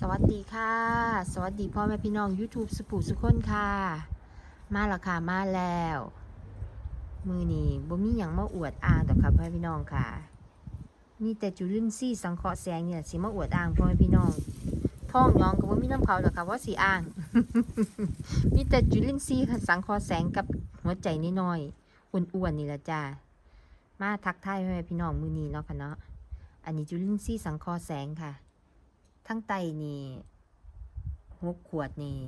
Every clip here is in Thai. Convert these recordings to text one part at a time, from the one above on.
สวัสดีค่ะ สวัสดีพ่อแม่พี่น้อง YouTube สุปุสุคนค่ะ มาแล้วค่ะ มาแล้ว มือนี้บ่มีหยังมาอวดอ้างดอค่ะพ่อแม่พี่น้องค่ะมีแต่จุลินทรีย์สังเคราะห์แสงเนี่ยสิมาอวดอ้างพ่อแม่พี่น้องท้องยองก็บ่มีน้ำเขาดอกค่ะว่าสิอ้าง มีแต่จุลินทรีย์สังเคราะห์แสงกับหัวใจน้อยๆอ้วนๆนี่ละจ้ามาทักทายพ่อแม่พี่น้องมือนี้เนาะค่ะเนาะอันนี้จุลินทรีย์สังเคราะห์แสงค่ะ ทั้งไตนี่หกขวดนี่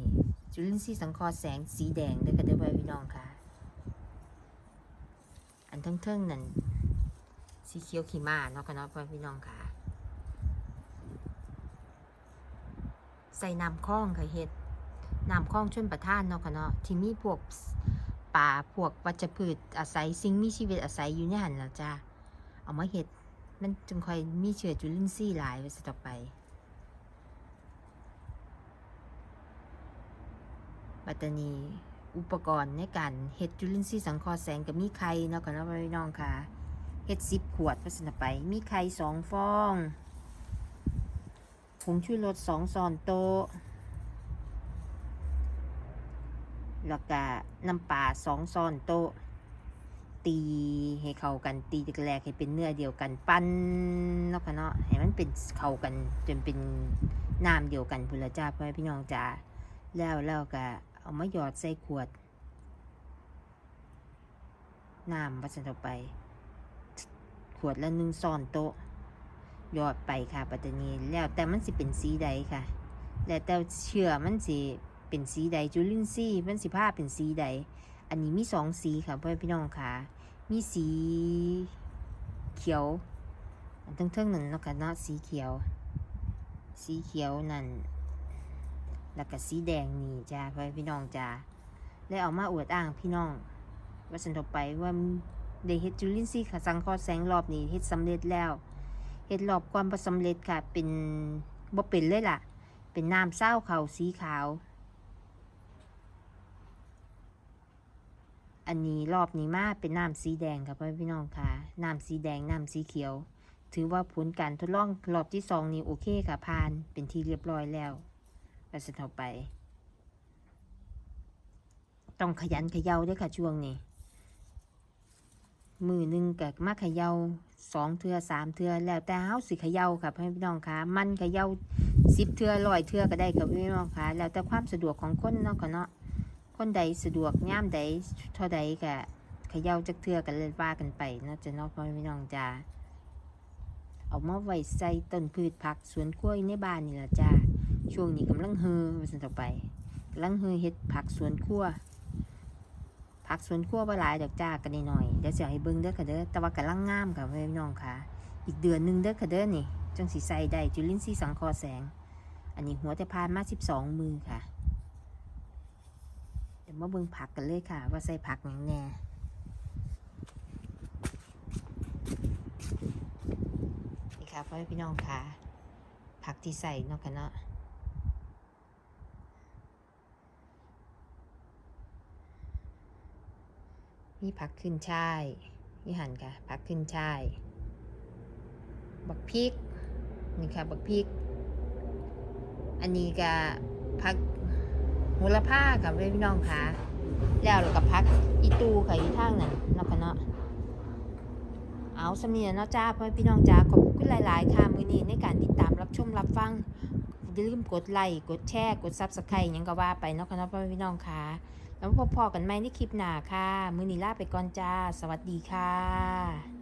จุลินทรีย์สังเคราะห์แสงสีแดงเด้อค่ะเด้อพี่น้องค่ะ อันทั้งเทิงนั่นสีเขียวขีมาเนาะค่ะเนาะพี่น้องค่ะ ใส่น้ำคล้องค่ะเฮ็ดน้ำคล้องชนประทานเนาะค่ะเนาะที่มีพวกป่าพวกวัชพืชอาศัยสิ่งมีชีวิตอาศัยอยู่ในหันแล้วจ้าเอามาเฮ็ดมันจึงค่อยมีเชื้อจุลินทรีย์หลายไว้สต่อไป ปัตตานีอุปกรณ์ในการเฮ็ดจุลินทรีย์สังเคราะห์แสงกับมีไข่เนาะกันเนาะพี่น้องค่ะเฮ็ดสิบขวดพัสนไป มีไข่สองฟองผงชูรสสองซอนโต๊ะแล้วก็น้ำปลาสองซอนโต๊ะตีให้เข้ากันตีตะแรกให้เป็นเนื้อเดียวกันปั้นเนาะค่ะเนาะให้มันเป็นเข้ากันจนเป็นน้ำเดียวกันพุ่นละจ้าพ่อแม่พี่น้องจ้าแล้วแล้วก็ เอามาหยอดใส่ขวดน้ำวัสดุไป ขวดละหนึ่งซอนโต๊ะหยอดไปค่ะปัตตานีแล้วแต่มันสิเป็นสีใดค่ะ แล้วแต่เชื่อมันสิเป็นสีใดจุลินทรีย์มันสิผ้าเป็นสีใด อันนี้มีสองสีค่ะพ่อพี่น้องค่ะ มีสีเขียวอันเทิงๆนั่นเนาะค่ะเนาะสีเขียว สีเขียวนั่น แล้วก็สีแดงนี่จ้าพ่อพี่น้องจ้าแล้วเอามาอวดอ้างพี่น้อง ว่าฉันต่อไปว่าได้เฮ็ดจุลินทรีย์ค่ะสังเคราะห์แสงรอบนี้เฮ็ดสำเร็จแล้วเฮ็ดรอบความประสำเร็จค่ะ เป็นบ่เป็นเลยล่ะ เป็นน้ำเศร้าเขาวสีขาว อันนี้รอบนี้มาเป็นน้ำสีแดงค่ะพ่อพี่น้องค่ะน้ำสีแดงน้ำสีเขียว ถือว่าผลการทดลองรอบที่สองนี้โอเคค่ะผ่านเป็นที่เรียบร้อยแล้ว ก็จะเข้าไป ต้องขยันขย่าด้วยค่ะช่วงนี้ มือหนึ่งกับมาขย่าสองเทือสามเทือแล้วแต่เฮาสิขย่าค่ะพี่น้องคะมันขย่าสิบเทือร้อยเทือก็ได้ค่ะพี่น้องคะแล้วแต่ความสะดวกของคนเนาะค่ะเนาะคนใดสะดวกย่ามใดเท่าใดก็ขย่าจักเทือกันเลยว่ากันไปเนาะจะเนาะพี่น้องจ้าเอามาไว้ใส่ต้นพืชผักสวนกล้วยในบ้านนี่ละจ้า ช่วงนี้กำลังเฮอมาสันต่อไปกำลังเฮอเฮ็ดผักสวนครัวผักสวนครัวบ่หลายดอกจ้ากันหน่อยเดี๋ยวจะให้เบิ่งเด้อค่ะเด้อแต่ว่ากำลังงามค่ะพี่น้องค่ะ อีกเดือนหนึงเด้อค่ะเด้อนี่จังสิใส่ได้จุลินทรีย์สังคราะห์แสง อันนี้หัวแต่พานมา12มือค่ะ เดี๋ยวมาเบิ่งผักกันเลยค่ะ ว่าใส่ผักหยังแน่นี่ค่ะพ่อพี่น้องค่ะ ผักที่ใส่เนาะค่ะเนาะ มีผักขึ้นช่ายนี่หันค่ะ ผักขึ้นช่าย บักพริก นี่ค่ะ บักพริก อันนี้ก็ผักโหระพาค่ะพี่น้องค่ะ แล้วแล้วก็ผักอีตูค่ะอยู่ทางนั้นเนาะค่ะเนาะเอาสำเนียงเนาะจ้าพ่อพี่น้องจ้าขอบคุณหลาย ๆ ค่ะ มือนี้ในการติดตามรับชมรับฟัง ลืมกดไลค์กดแชร์กดซับสไครต์ยังก็ว่าไปเนาะค่ะเนาะพ่อพี่น้องค่ะ แล้วพบพอกันไหมในคลิปหน้าค่ะ มือนี้ลาไปก่อนจ้า สวัสดีค่ะ